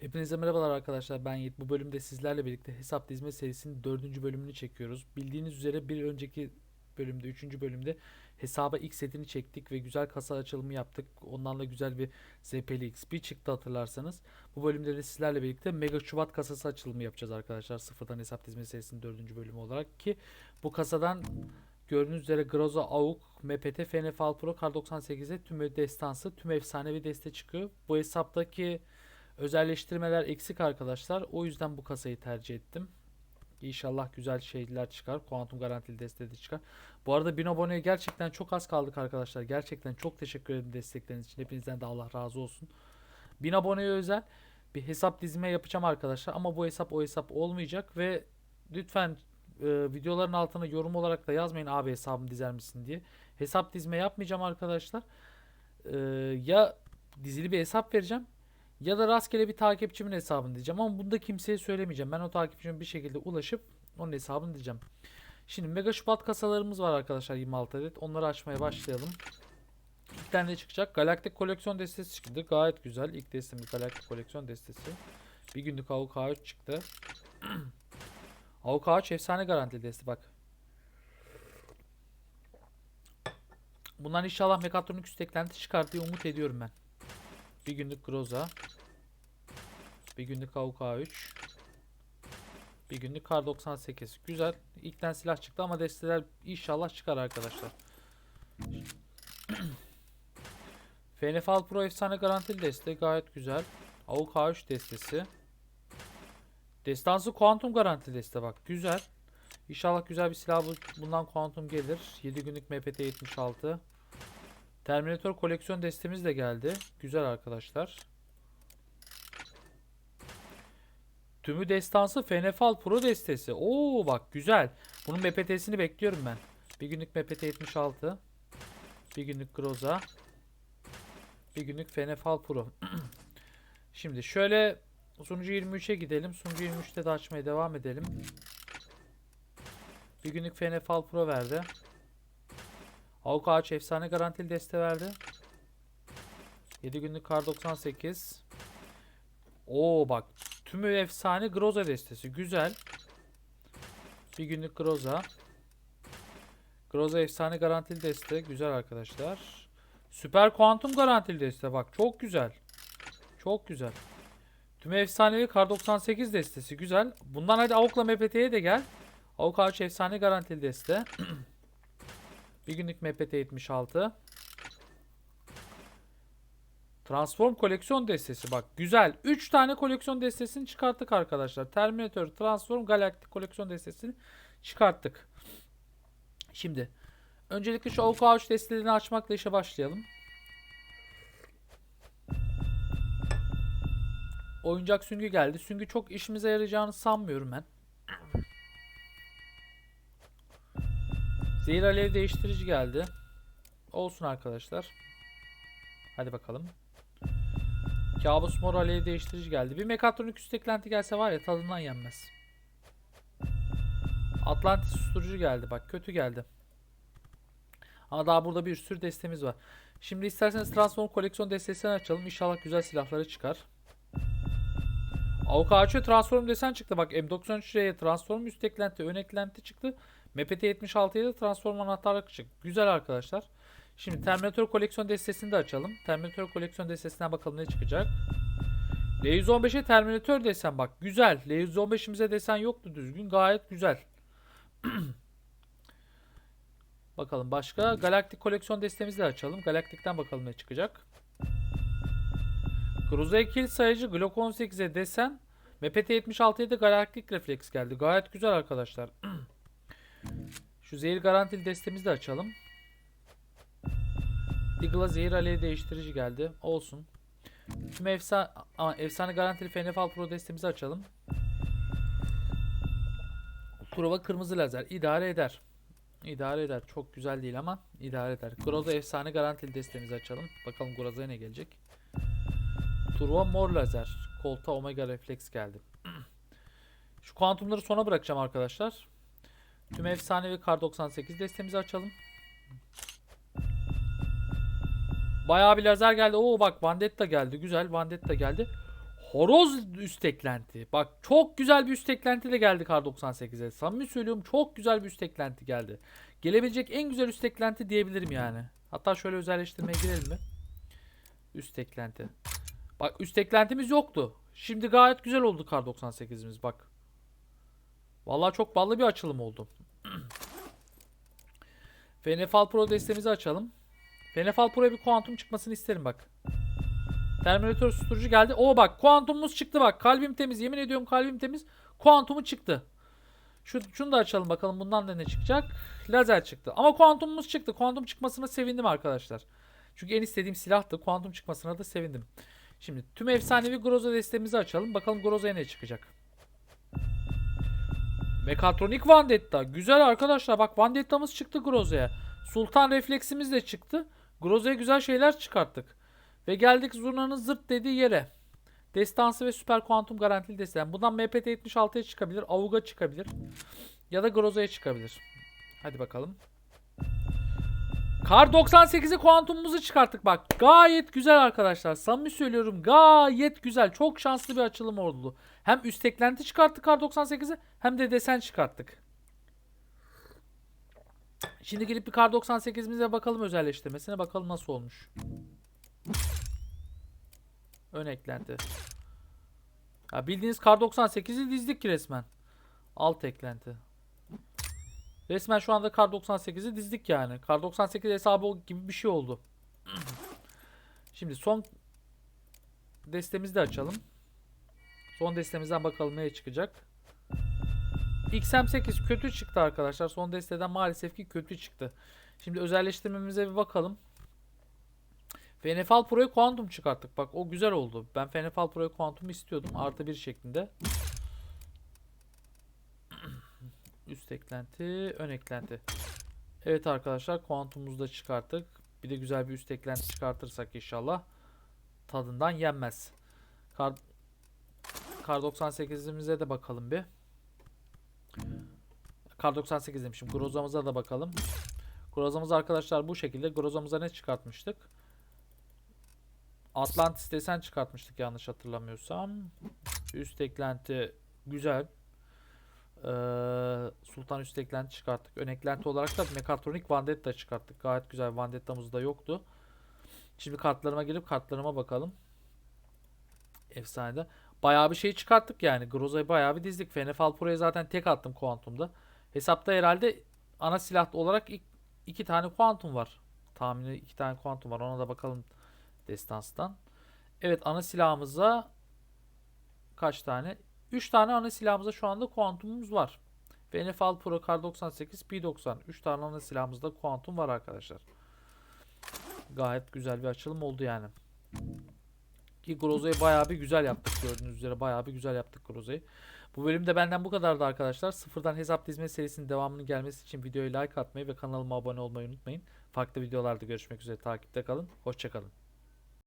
Hepinize merhabalar arkadaşlar ben Yiğit. Bu bölümde sizlerle birlikte hesap dizme serisinin dördüncü bölümünü çekiyoruz. Bildiğiniz üzere bir önceki bölümde, üçüncü bölümde hesaba ilk setini çektik ve güzel kasa açılımı yaptık. Ondan da güzel bir ZP'li XP çıktı hatırlarsanız. Bu bölümde de sizlerle birlikte Mega Şubat kasası açılımı yapacağız arkadaşlar. Sıfırdan hesap dizme serisinin dördüncü bölümü olarak ki bu kasadan gördüğünüz üzere Groza, Auk, MPT, FNFL Pro, Kar 98'e tüm destansı, tüm efsanevi deste çıkıyor. Bu hesaptaki Özelleştirmeler eksik arkadaşlar. O yüzden bu kasayı tercih ettim. İnşallah güzel şeyler çıkar. Kuantum garantili deste de çıkar. Bu arada 1000 aboneye gerçekten çok az kaldık arkadaşlar. Gerçekten çok teşekkür ederim destekleriniz için. Hepinizden de Allah razı olsun. 1000 aboneye özel bir hesap dizme yapacağım arkadaşlar. Ama bu hesap o hesap olmayacak ve lütfen e, videoların altına yorum olarak da yazmayın abi hesabımı dizer misin diye. Hesap dizme yapmayacağım arkadaşlar. E, ya dizili bir hesap vereceğim ya da rastgele bir takipçimin hesabını diyeceğim ama bunu da kimseye söylemeyeceğim. Ben o takipçime bir şekilde ulaşıp onun hesabını diyeceğim. Şimdi Mega Şubat kasalarımız var arkadaşlar 26 adet. Onları açmaya başlayalım. İlk tane ne çıkacak? Galaktik koleksiyon destesi çıktı. Gayet güzel. İlk destemiz Galaktik koleksiyon destesi. Bir günlük Avuk A3 çıktı. Avuk A3 efsane garantili deste bak. Bundan inşallah mekatronik üst eklenti çıkar diye umut ediyorum ben. Bir günlük Groza. Bir günlük AUK 3. Bir günlük Kar 98. Güzel. İlkten silah çıktı ama desteler inşallah çıkar arkadaşlar. FNFL Pro efsane garantili deste gayet güzel. AUK 3 destesi. Destansı kuantum garantili deste bak güzel. İnşallah güzel bir silah bu- bundan kuantum gelir. 7 günlük MPT 76. Terminator koleksiyon destemiz de geldi. Güzel arkadaşlar. Tümü destansı FNFL Pro destesi. Oo bak güzel. Bunun MPT'sini bekliyorum ben. Bir günlük MPT 76. Bir günlük Groza. Bir günlük FNFL Pro. Şimdi şöyle sunucu 23'e gidelim. Sunucu 23'te de açmaya devam edelim. Bir günlük FNFL Pro verdi. Avuk Ağaç efsane garantili deste verdi. 7 günlük kar 98. Oo bak tümü efsane Groza destesi. Güzel. Bir günlük Groza. Groza efsane garantili deste. Güzel arkadaşlar. Süper kuantum garantili deste. Bak çok güzel. Çok güzel. Tümü efsanevi kar 98 destesi. Güzel. Bundan hadi Avuk'la MPT'ye de gel. Avuk Ağaç efsane garantili deste. Bir günlük MPT 76. Transform koleksiyon destesi bak güzel. 3 tane koleksiyon destesini çıkarttık arkadaşlar. Terminator, Transform, Galactic koleksiyon destesini çıkarttık. Şimdi öncelikle şu 3 destelerini açmakla işe başlayalım. Oyuncak süngü geldi. Süngü çok işimize yarayacağını sanmıyorum ben. Zehir alev değiştirici geldi. Olsun arkadaşlar. Hadi bakalım. Kabus mor alev değiştirici geldi. Bir mekatronik üst eklenti gelse var ya tadından yenmez. Atlantis susturucu geldi. Bak kötü geldi. Ama daha burada bir sürü destemiz var. Şimdi isterseniz Transform koleksiyon destesini açalım. İnşallah güzel silahları çıkar. Avukaço Transform desen çıktı. Bak M93'e Transform üst eklenti, ön eklenti çıktı. MPT 76'ya da transform anahtarlık çıktı. Güzel arkadaşlar. Şimdi Terminator koleksiyon destesini de açalım. Terminator koleksiyon destesinden bakalım ne çıkacak. L115'e Terminator desen bak güzel. L115'imize desen yoktu düzgün. Gayet güzel. bakalım başka. Galaktik koleksiyon destemizi de açalım. Galaktik'ten bakalım ne çıkacak. Cruze kill sayıcı Glock 18'e desen MPT 76'ya da Galaktik refleks geldi. Gayet güzel arkadaşlar. Şu zehir garantili destemizi de açalım. Deagle'a zehir alevi değiştirici geldi. Olsun. Tüm efsane, efsane garantili FNFL Pro destemizi açalım. Kurova kırmızı lazer. idare eder. İdare eder. Çok güzel değil ama idare eder. Groza efsane garantili destemizi açalım. Bakalım Groza'ya ne gelecek. Turbo mor lazer. Kolta omega refleks geldi. Şu kuantumları sona bırakacağım arkadaşlar. Tüm efsanevi kar 98 destemizi açalım. Bayağı bir lazer geldi. Oo bak Vandetta geldi. Güzel Vandetta geldi. Horoz üst eklenti. Bak çok güzel bir üst eklenti de geldi kar 98'e. Samimi söylüyorum çok güzel bir üst eklenti geldi. Gelebilecek en güzel üst eklenti diyebilirim yani. Hatta şöyle özelleştirmeye girelim mi? Üst eklenti. Bak üst eklentimiz yoktu. Şimdi gayet güzel oldu kar 98'imiz bak. Vallahi çok ballı bir açılım oldu. FNFL Pro destemizi açalım. FNFL Pro'ya bir kuantum çıkmasını isterim bak. Terminator susturucu geldi. O bak kuantumumuz çıktı bak. Kalbim temiz. Yemin ediyorum kalbim temiz. Kuantumu çıktı. Şu, şunu da açalım bakalım bundan da ne çıkacak. Lazer çıktı. Ama kuantumumuz çıktı. Kuantum çıkmasına sevindim arkadaşlar. Çünkü en istediğim silahtı. Kuantum çıkmasına da sevindim. Şimdi tüm efsanevi Groza destemizi açalım. Bakalım Groza'ya ne çıkacak. Mekatronik Vandetta. Güzel arkadaşlar. Bak Vandetta'mız çıktı Groza'ya. Sultan refleksimiz de çıktı. Groza'ya güzel şeyler çıkarttık. Ve geldik Zurna'nın zırt dediği yere. Destansı ve süper kuantum garantili desteği. Bundan MPT 76'ya çıkabilir. Avuga çıkabilir. Ya da Groza'ya çıkabilir. Hadi bakalım. Kar 98'i kuantumumuzu çıkarttık bak. Gayet güzel arkadaşlar. Samimi söylüyorum gayet güzel. Çok şanslı bir açılım oldu. Hem üst eklenti çıkarttık Kar 98'i hem de desen çıkarttık. Şimdi gelip bir Kar 98'imize bakalım özelleştirmesine. Bakalım nasıl olmuş. Ön eklenti. Ya bildiğiniz Kar 98'i dizdik ki resmen. Alt eklenti. Resmen şu anda Kar 98'i dizdik yani. Kar 98 hesabı gibi bir şey oldu. Şimdi son destemizi de açalım. Son destemizden bakalım neye çıkacak. XM8 kötü çıktı arkadaşlar. Son desteden maalesef ki kötü çıktı. Şimdi özelleştirmemize bir bakalım. FNFL Pro'ya Quantum çıkarttık. Bak o güzel oldu. Ben FNFL Pro'ya Quantum istiyordum. Artı bir şeklinde. Üst eklenti, ön eklenti. Evet arkadaşlar kuantumumuzu da çıkarttık. Bir de güzel bir üst eklenti çıkartırsak inşallah tadından yenmez. Kar, Kar 98'imize de bakalım bir. Kar 98 demişim. Groza'mıza da bakalım. Groza'mız arkadaşlar bu şekilde. Groza'mıza ne çıkartmıştık? Atlantis desen çıkartmıştık yanlış hatırlamıyorsam. Üst eklenti güzel. Ee, Sultan üst eklenti çıkarttık. Ön eklenti olarak da Mekatronik Vandetta çıkarttık. Gayet güzel. Vandetta'mız da yoktu. Şimdi kartlarıma gelip kartlarıma bakalım. Efsanede. Bayağı bir şey çıkarttık yani. Groza'yı bayağı bir dizdik. FNFL Pro'ya zaten tek attım Quantum'da. Hesapta herhalde ana silah olarak iki tane Quantum var. Tahmini iki tane Quantum var. Ona da bakalım destanstan. Evet ana silahımıza kaç tane? 3 tane ana silahımızda şu anda kuantumumuz var. FNFL Pro Kar 98 P90. 3 tane ana silahımızda kuantum var arkadaşlar. Gayet güzel bir açılım oldu yani. Ki Groza'yı bayağı bir güzel yaptık gördüğünüz üzere bayağı bir güzel yaptık Groza'yı. Bu bölümde benden bu kadardı arkadaşlar. Sıfırdan hesap dizme serisinin devamının gelmesi için videoyu like atmayı ve kanalıma abone olmayı unutmayın. Farklı videolarda görüşmek üzere takipte kalın. Hoşçakalın.